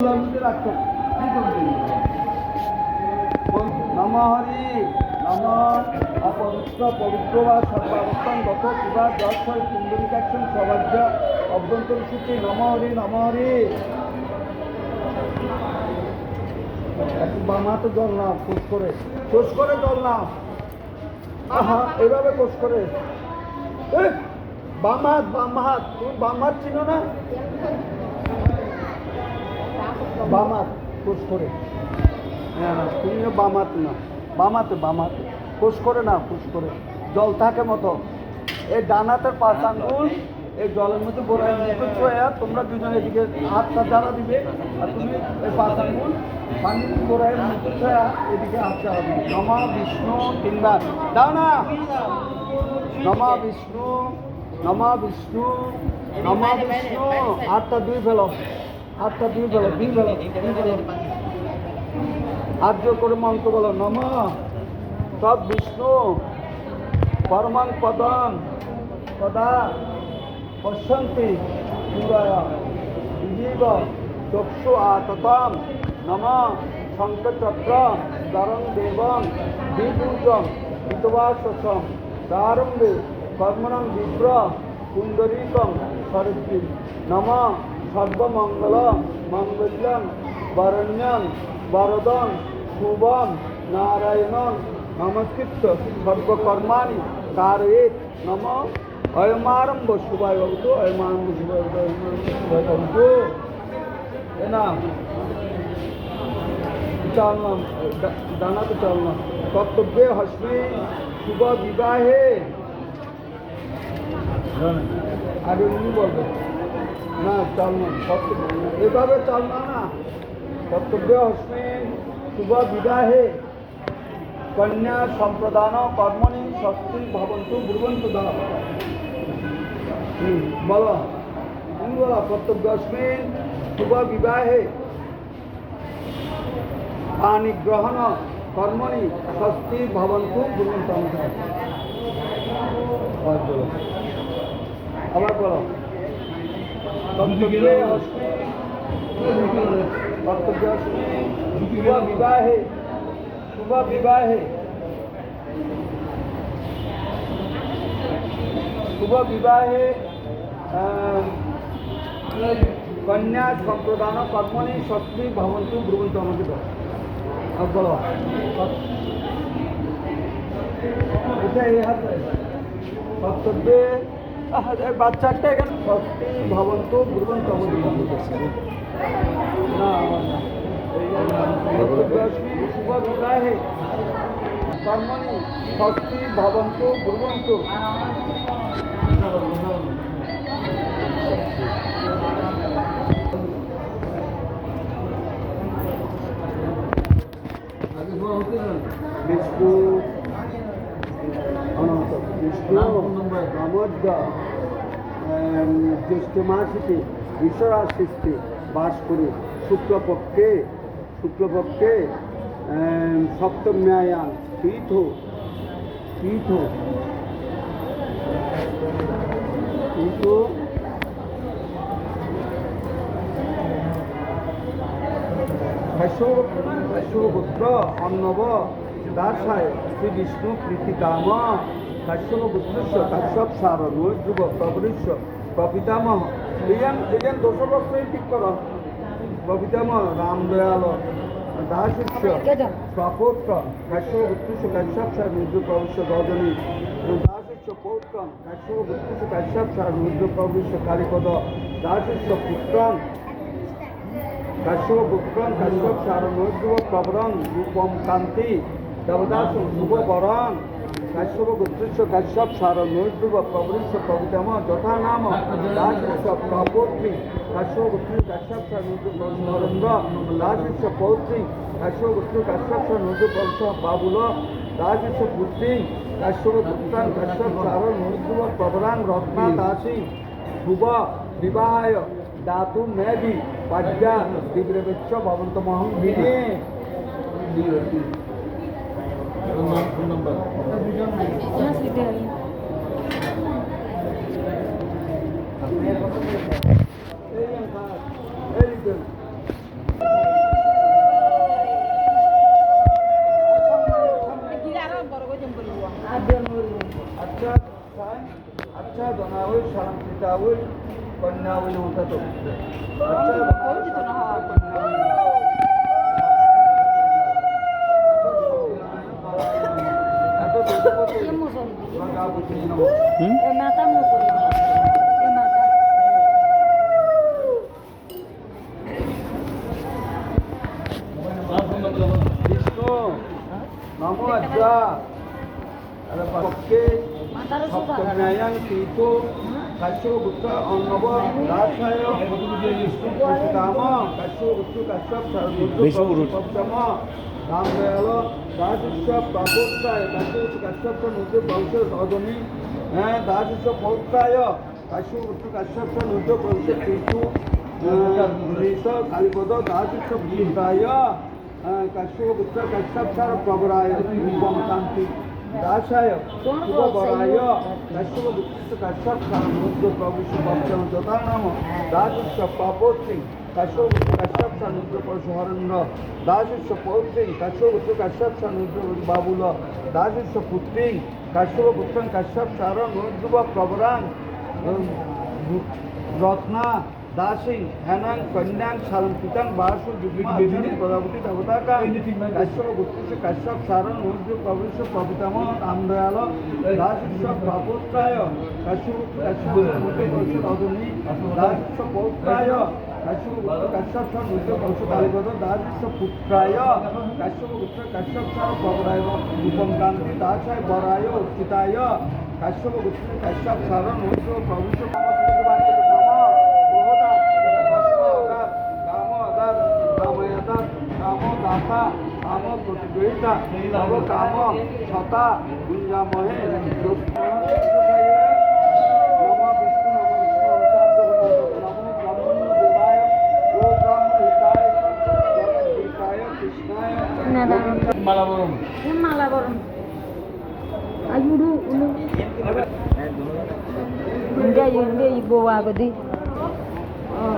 রাখো নম অপবিত্র পবিত্র বা সর্বাবস্থান গত কিবা দর্শয় কুণ্ডলিকাক্ষণ সবাজ্য অভ্যন্তর সূচি নম হরি নম হরি একটু বামাতে জল নাও কোষ করে কোষ করে জল নাও আহা এভাবে কোষ করে বাম হাত বাম হাত। তুমি বাম হাত চিনো না? বামাত, কোষ করে। হ্যাঁ না তুমিও বামাত না। বামাতে বামাতে। কোষ করে না, কোষ করে। জল থাকে মতো। এই ডানাতের পাঁচ আঙ্গুল, এই জলের মধ্যে বোরাই মুখে ছুঁয়ে, তোমরা দুজন এদিকে হাতটা জ্বালা দিবে, আর তুমি এই পাঁচ আঙ্গুল পানি বোরাই মুখে ছুঁয়ে, এদিকে হাত জ্বালা দিবে। নমা বিষ্ণু তিনবার। দাও না! নমা বিষ্ণু নমা বিষ্ণু নমা বিষ্ণু। হাতটা দুই ফেলো। হাতটা দুই ফেলো দুই ফেলো আর্য করে মন্ত্র বলো, নম। তৎ বিষ্ণু পরমাং পদা পশ্যন্তি পুরায়। জীব চক্ষু আততম, নম। শঙ্কচক্র দরং দেবং বিভূজম হিতবাসম প্রারম্ভে কর্মণং বিপ্র সরস্বী নম। সর্বমঙ্গল মঙ্গলম বরণ্যং বরদং শুভম নারায়ণং নমস্কৃত্য সর্বকর্মাণি, কারয়েত, নম। অয়মারম্ভ শুভায় ভবতু অয়মারম্ভ শুভায় ভবতু এ না চালনাম দানাতে চালনাম। কর্তব্যে হস্মি, শুভ বিবাহে। আগে উনি বলবে না চালনা কর্তব্য এভাবে চালনা না কর্তব্য হস্মি শুভ বিবাহে কন্যা সম্প্রদান কর্মণি শক্তি ভবন্তু, ব্রুবন্তু দাও বলো। তুমি বলো। কর্তব্য অস্মিন শুভ বিবাহে। পানি গ্রহণ কর্মণি স্বস্তি ভবন্তু, ব্রুবন্তু আবার বলো। অস্মিন কর্তব্য অস্মিন শুভ বিবাহে কন্যা সম্প্রদান কর্মণি শক্তি ভবন্তু ব্রুবন্তু আমাকে বলো। এটা বাচ্চাটা এখানে শক্তি ভবন্তু ব্রুবন্তু আমাকে না, আমার না। কর্তব্যস্মি শুভ বিবাহে কর্মণি শক্তি ভবন্ত ব্রুবন্তু বিষ্ণু অনন্ত বিষ্ণু নমদ্য জ্যৈষ্ঠ মাসিতে ঈশ্বরাশিস্তে বাস করে শুক্লপক্ষে শুক্লপক্ষে সপ্তম্যায়ান তীর্থ তীর্থ তীর্থ কাশ্যপুত্র অন্নব দাসায় শ্রী বিষ্ণু প্রীতিকাম কাশ্যপুত্রস্য কাশ্যপ, সার নৈদ্রুব প্রবৃশ্য প্রপিতামহ। এজন এজন দোষবস্ত্রই ঠিক কর। প্রপিতামহ, রামদয়াল দাসস্য স্বপৌত্র কাশ্যপুত্রস্য কাশ্যপ, সার নৈদ্র প্রবিশ্য গজনী দাসস্য পৌত্র কাশ্যপুত্রস্য কাশ্যপ, সার নৈদ্র প্রবিশ্য কালীপদ দাসস্য পুত্রং, কাশ্যপ পুত্রং, কাশ্যপ সারমৈদ্রব প্রবরং রূপম কান্তি। দেবদাস, শুভ বরং কাশ্যপ গোত্রস্য কাশ্যপ সারমৈদ্রব প্রবৃশ্য প্রভৃতম যথা নাম দাসস্য প্রপৌত্রী। কাশ্যপ গোত্র কাশ্যপ সারমৈদ্র নরেন্দ্র দাসস্য পৌত্রী কাশ্যপ গোত্র কাশ্যপ সারমৈদ্র প্রবৃশ্য বাবুল দাসস্য পুত্রী। কাশ্যপ পুত্রাং কাশ্যপ সারমৈদ্রব প্রবরাং রত্না দাসী শুভ বিবাহায় দাতু মেবি পাজ্যা দিব্রবেচ্ছ ভবন্তমহং ভিনে আচ্ছাদনাউল শান্তিতাউল কন্যাউল উদত আচ্ছাদনাউল কন্যাউল Vamos lá, já. Era para quem? Kashyap পুত্র অন্নব কাম কাশ্যপ পুত্র কাশ্যপ সর্বুদ্র সপ্তম রাম দয়াল দাসস্য বাবোত্রায় কাশ্যপ নূর্য বংশ রজনী হ্যাঁ দাসস্য পৌত্রায় কাশ্যপ কাশ্যপ নূর্য বংশ তীর্থ কালীপদ কাশ্যপ কাশ্যপ সার প্রবরায় কান্তি দাসায় শুভবরায় কাশ্যপ কাশ্যপ সার নূর্য প্রভু শুভম যথা নাম দাসস্য পাপোত্রী কাশ্যপ কাশ্যপ সার নূর্য পরশুহরণ্য দাসস্য পৌত্রী কাশ্যপ কাশ্যপ সার নূর্য বাবুল দাসস্য পুত্রী কাশ্যপ পুত্রং কাশ্যপ সার নূর্য প্রবরাং রত্না দাসিং হ্যানাং কন্যাং সারঙ্কিতাং বাসু যুগ্মী প্রজাপতি দেবতাকা কাশ্যপ গুপ্তস্য কাশ্যপ সারণ নূর্য প্রভুষ্য প্রপিতাম রামদয়াল দাসস্য প্রাপোত্রায় কাশ্যপ কাশ্যপ রজনী দাসস্য পৌত্রায় কাশ্যপ কাশ্যপ সার নূর্য বংশ কালীপদ দাসস্য পুত্রায় কাশ্যপ গুপ্ত কাশ্যপ সার প্রবরায় রূপম কান্তি দাসায় বরায় উত্থিতায় কাশ্যপ গুপ্ত কাশ্যপ সারণ নূর্য প্রভুষ্য ও ব্রহ্ম হিতায় জগদ্গীতায় কৃষ্ণায় মালাবরম ये माला बरम ayudu ulu enggak ya enggak ibu aku di oh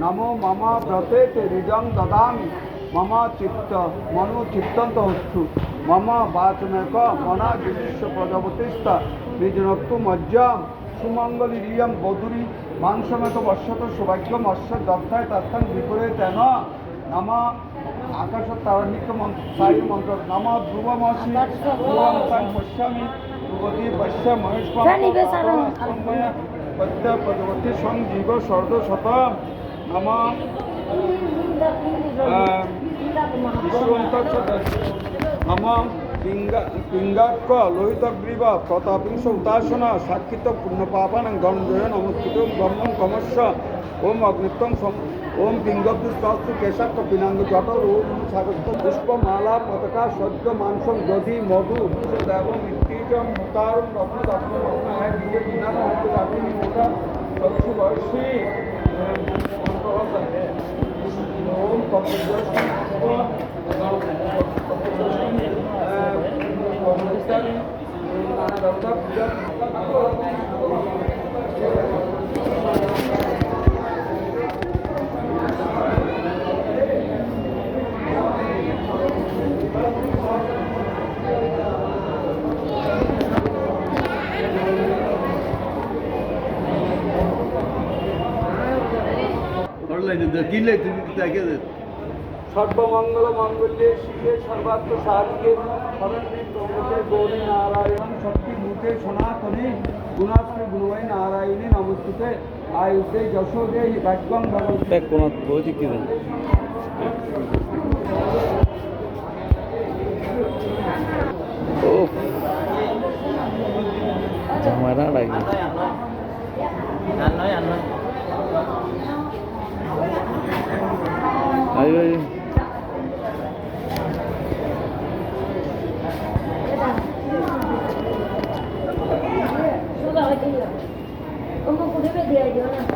নমো মম ব্রতে তে রিজং দদামি মম চিত্ত মনো চিত্তন্ত অস্তু মম বাচমেক মনা বিশিষ্ট প্রজাপতিস্ত নিজনক্তু মজ্জাম সুমঙ্গলিরিয়ম বধুরী মাংসমেত বর্ষত সৌভাগ্য মৎস্য দত্তায় তত্থান বিপরে তেন নম আকাশ তারণিক সায়ু মন্ত্র নম ধ্রুবমসি ধ্রুবমতাং পশ্যামি ধ্রুবতী পশ্য। মহেশ পদ্য পদবতী সংজীব সর্দ শতম নম মম পিঙ্গাক্ষ লোহিতগ্রীব প্রতাপিংশ উদাসন সাক্ষিত পুণ্যপাপানাং গঞ্জয় নমস্কৃত ব্রহ্মং কমস্য ওম অগ্নিত্বং সম- ওম পিঙ্গব্দুস্তু কেশাক্ষ পিনাঙ্গ জটর ওম সাগস্ত পুষ্পমালা পতাকা সদ্য মাংসং দধি মধু দেব মৃত্যুজম মুতারম রত্ন রত্ন রত্ন দিয়ে বিনা রাখিনি মোটা চক্ষু বর্ষী ওম তত্ত্বদর্শন কিনলে তুমি তাকে সর্বমঙ্গল মঙ্গলে শিবে সর্বাত্ম সাধিকে গৌরী নারায়ণ শক্তি ভূতে সনাতনে গুণাশ্রী গুণময় নারায়ণী নমস্তুতে। আয়ুতে যশোদে ভাগ্যং ভগবতী কোন เบียร์เยอะนะ